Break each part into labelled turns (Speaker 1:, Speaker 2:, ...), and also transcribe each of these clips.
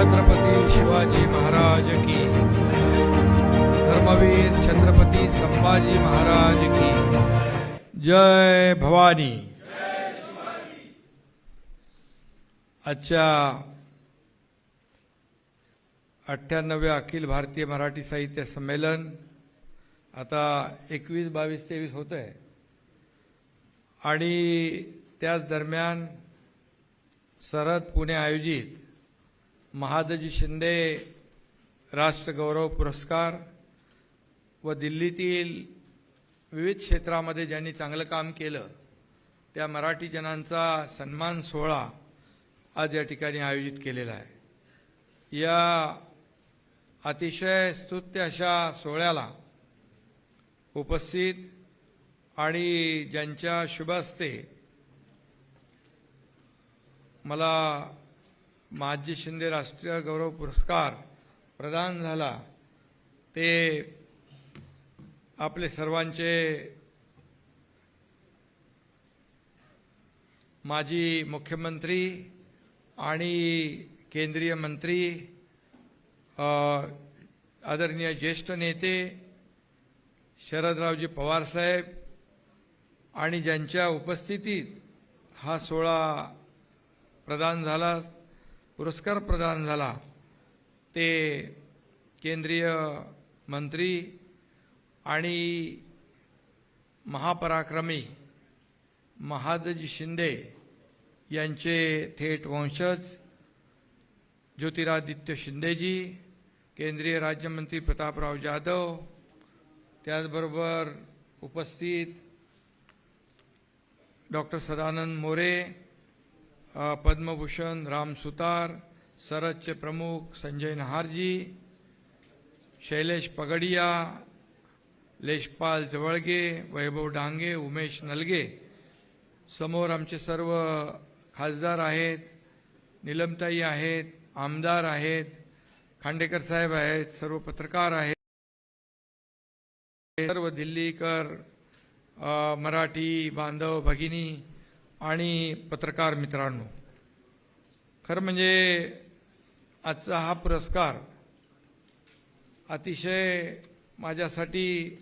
Speaker 1: छत्रपती शिवाजी महाराज की। धर्मवीर छत्रपती संभाजी महाराज की। जय भवानी। आजच्या अठ्ठ्याण्णव्या अखिल भारतीय मराठी साहित्य संमेलन आता एकवीस बावीस तेवीस होत आहे आणि त्याच दरम्यान सरहद पुणे आयोजित महादजी शिंदे राष्ट्रगौरव पुरस्कार व दिल्लीतील विविध क्षेत्रामध्ये ज्यांनी चांगलं काम केलं त्या मराठी जनांचा सन्मान सोहळा आज या ठिकाणी आयोजित केलेला आहे. या अतिशय स्तुत्य अशा सोहळ्याला उपस्थित आणि ज्यांच्या शुभास्ते मला माजी शिंदे राष्ट्रीय गौरव पुरस्कार प्रदान झाला. ते आपले सर्वांचे माजी मुख्यमंत्री आणि केंद्रीय मंत्री आदरणीय ज्येष्ठ नेते शरदरावजी पवारसाहेब आणि ज्यांच्या उपस्थितीत हा सोहळा प्रदान झाला. पुरस्कार प्रदान झाला. ते केंद्रीय मंत्री आणि महापराक्रमी महादजी शिंदे यांचे थेट वंशज ज्योतिरादित्य शिंदेजी केंद्रीय राज्यमंत्री प्रतापराव जाधव त्याचबरोबर उपस्थित डॉक्टर सदानंद मोरे पद्मभूषण राम सुतार सरदचे प्रमुख संजय नहारजी शैलेश पगडिया लेशपाल जवळगे वैभव डांगे उमेश नलगे. समोर आमचे सर्व खासदार आहेत निलमताई आहेत आमदार आहेत खांडेकर साहेब आहेत सर्व पत्रकार आहेत. सर्व दिल्लीकर मराठी बांधव भगिनी आणि पत्रकार मित्रांनो खरं म्हणजे आजचा हा पुरस्कार अतिशय माझ्यासाठी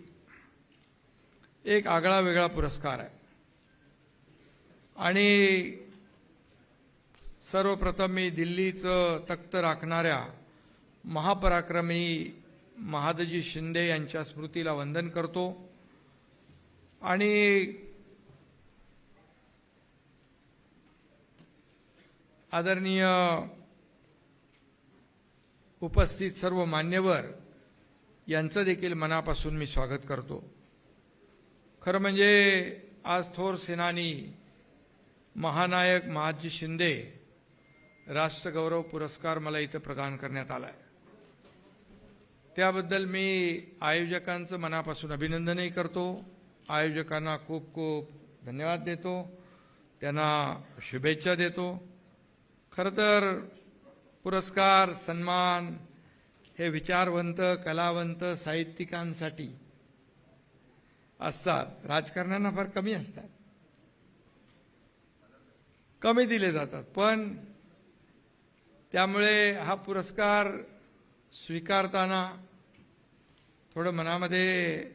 Speaker 1: एक आगळा वेगळा पुरस्कार आहे. आणि सर्वप्रथम मी दिल्लीचं तख्त राखणाऱ्या महापराक्रमी महादजी शिंदे यांच्या स्मृतीला वंदन करतो. आणि आदरणीय उपस्थित सर्व मान्यवर यांचं देखील मनापासून मी स्वागत करतो. खरं म्हणजे आज थोर सेनानी महानायक महाजी शिंदे राष्ट्रगौरव पुरस्कार मला इथं प्रदान करण्यात आला आहे त्याबद्दल मी आयोजकांचं मनापासून अभिनंदनही करतो. आयोजकांना खूप खूप धन्यवाद देतो. त्यांना शुभेच्छा देतो. खरं तर पुरस्कार सन्मान हे विचारवंत कलावंत साहित्यिकांसाठी असतात. राजकारण्यांना फार कमी असतात. कमी दिले जातात. पण त्यामुळे हा पुरस्कार स्वीकारताना थोडं मनामध्ये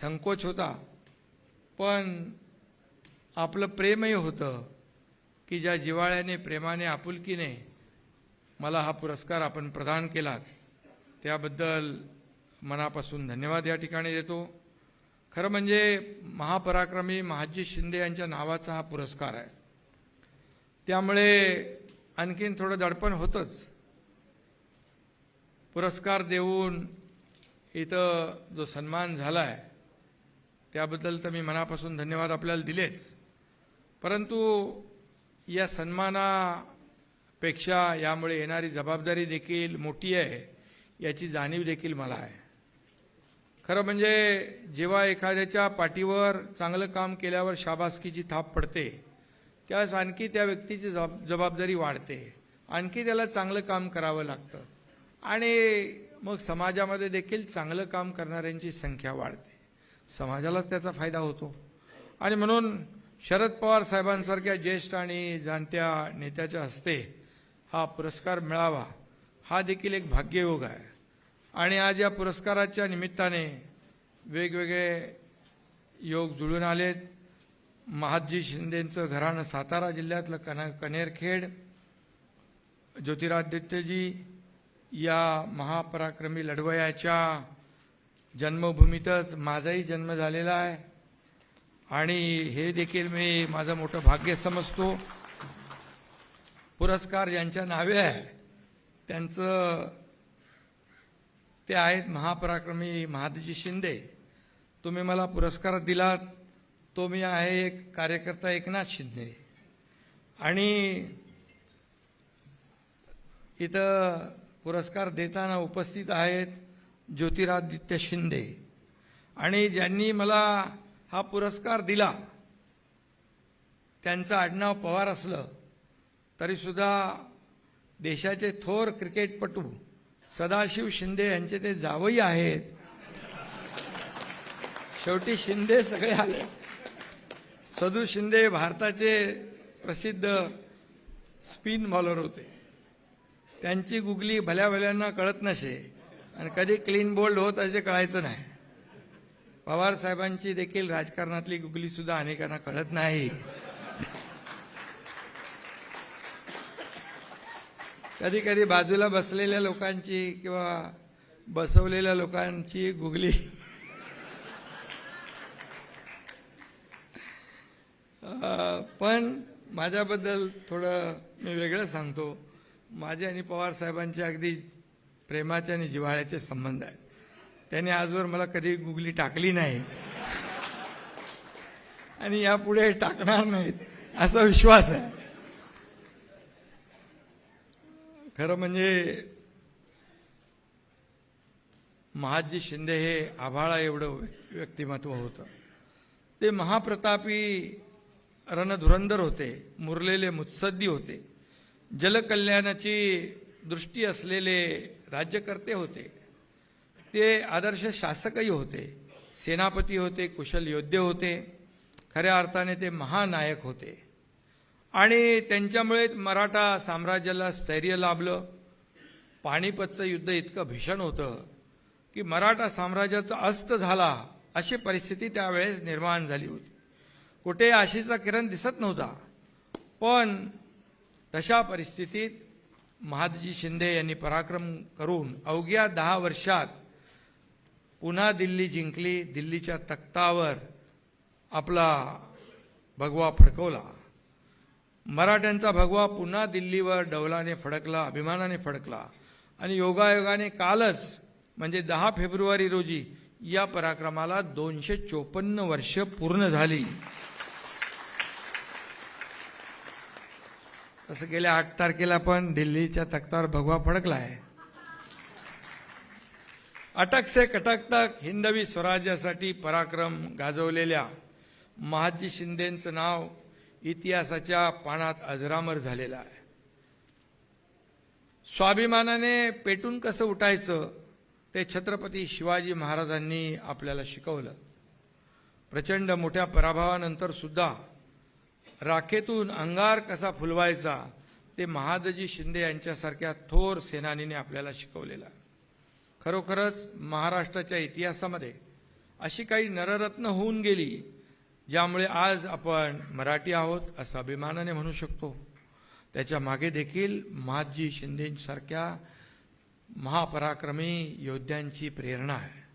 Speaker 1: संकोच होता. पण आपलं प्रेमही होतं. की ज्या जिवाळ्याने प्रेमाने आपुलकीने मला हा पुरस्कार आपण प्रदान केलात त्याबद्दल मनापासून धन्यवाद या ठिकाणी देतो. खरं म्हणजे महापराक्रमी महाजी शिंदे यांच्या नावाचा हा पुरस्कार आहे. त्यामुळे आणखीन थोडं दडपण होतंच. पुरस्कार देऊन इथं जो सन्मान झाला आहे त्याबद्दल तर मी मनापासून धन्यवाद आपल्याला दिलेच. परंतु या सन्मानापेक्षा यामुळे येणारी जबाबदारी देखील मोठी आहे याची जाणीव देखील मला आहे. खरं म्हणजे जेव्हा एखाद्याच्या पाठीवर चांगलं काम केल्यावर शाबासकीची थाप पडते त्यावेळेस आणखी त्या व्यक्तीची जबाब जबाबदारी वाढते आणखी त्याला चांगलं काम करावं लागतं आणि मग समाजामध्ये देखील चांगलं काम करणाऱ्यांची संख्या वाढते. समाजालाच त्याचा फायदा होतो. आणि म्हणून शरद पवार साहेबांसारख्या ज्येष्ठ आणि जाणत्या नेत्याच्या हस्ते हा पुरस्कार मिळावा हा देखील एक भाग्ययोग आहे. आणि आज या पुरस्काराच्या निमित्ताने वेगवेगळे योग जुळून आलेत. महादजी शिंदेंचं घराणं सातारा जिल्ह्यातलं कन कनेरखेड. ज्योतिरादित्यजी या महापराक्रमी लढवयाच्या जन्मभूमीतच माझाही जन्म झालेला आहे. आणि हे देखील मी माझं मोठं भाग्य समजतो. पुरस्कार ज्यांच्या नावे आहे त्यांचं ते आहेत महापराक्रमी महादजी शिंदे. तुम्ही मला पुरस्कार दिलात तो मी आहे एक कार्यकर्ता एकनाथ शिंदे. आणि इथं पुरस्कार देताना उपस्थित आहेत ज्योतिरादित्य शिंदे. आणि ज्यांनी मला हा पुरस्कार दिला. त्यांचं आडनाव पवार असलं तरीसुद्धा देशाचे थोर क्रिकेटपटू सदाशिव शिंदे यांचे ते जावई आहेत. शेवटी शिंदे सगळे आले. सदू शिंदे भारताचे प्रसिद्ध स्पिन बॉलर होते. त्यांची गुगली भल्या भल्यांना कळत नसे आणि कधी क्लीन बोल्ड होत असे कळायचं नाही. पवार साहेबांची देखील राजकारणातली गुगली सुद्धा अनेकांना कळत नाही. कधी कधी बाजूला बसलेल्या लोकांची किंवा बसवलेल्या लोकांची गुगली. पण माझ्याबद्दल थोडं मी वेगळं सांगतो. माझे आणि पवार साहेबांचे अगदी प्रेमाचे आणि जिव्हाळ्याचे संबंध आहेत. त्याने आजवर मला कधी गुगली टाकली नाही. आणि यापुढे टाकणार नाहीत असा विश्वास आहे. खरं म्हणजे महाजी शिंदे हे आभाळा एवढं व्यक्तिमत्व होतं. ते महाप्रतापी रणधुरंदर होते मुरलेले मुत्सद्दी होते. जलकल्याणाची दृष्टी असलेले राज्यकर्ते होते. ते आदर्श शासकही होते सेनापती होते कुशल योद्धे होते खऱ्या अर्थाने ते महानायक होते. आणि त्यांच्यामुळेच मराठा साम्राज्याला स्थैर्य लाभलं. पाणीपतचं युद्ध इतकं भीषण होतं की मराठा साम्राज्याचा अस्त झाला अशी परिस्थिती त्यावेळेस निर्माण झाली होती. कुठे आशेचा किरण दिसत नव्हता. पण तशा परिस्थितीत महादजी शिंदे यांनी पराक्रम करून अवघ्या दहा वर्षात पुन्हा दिल्ली जिंकली दिल्लीच्या तख्तावर आपला भगवा फडकवला. मराठ्यांचा भगवा पुन्हा दिल्लीवर डौलाने फडकला अभिमानाने फडकला. आणि योगायोगाने कालच म्हणजे दहा फेब्रुवारी रोजी या पराक्रमाला दोनशे चोपन्न वर्ष पूर्ण झाली. तसं गेल्या आठ तारखेला पण दिल्लीच्या तख्तावर भगवा फडकला आहे अटक से कटक तक हिंदवी स्वराज्यासाठी पराक्रम गाजवलेल्या महाजी शिंदेचं नाव इतिहासाच्या पानात अजरामर झालेलं आहे. स्वाभिमानाने पेटून कसं उठायचं ते छत्रपती शिवाजी महाराजांनी आपल्याला शिकवलं. प्रचंड मोठ्या पराभवानंतर सुद्धा राखेतून अंगार कसा फुलवायचा ते महादजी शिंदे यांच्यासारख्या थोर सेनानीने आपल्याला शिकवलेलं आहे. खरोखरच महाराष्ट्राच्या इतिहासामध्ये अशी काही नररत्न होऊन गेली ज्यामुळे आज आपण मराठी आहोत असं अभिमानाने म्हणू शकतो. त्याच्यामागे देखील महाजी शिंदेसारख्या महापराक्रमी योद्ध्यांची प्रेरणा आहे.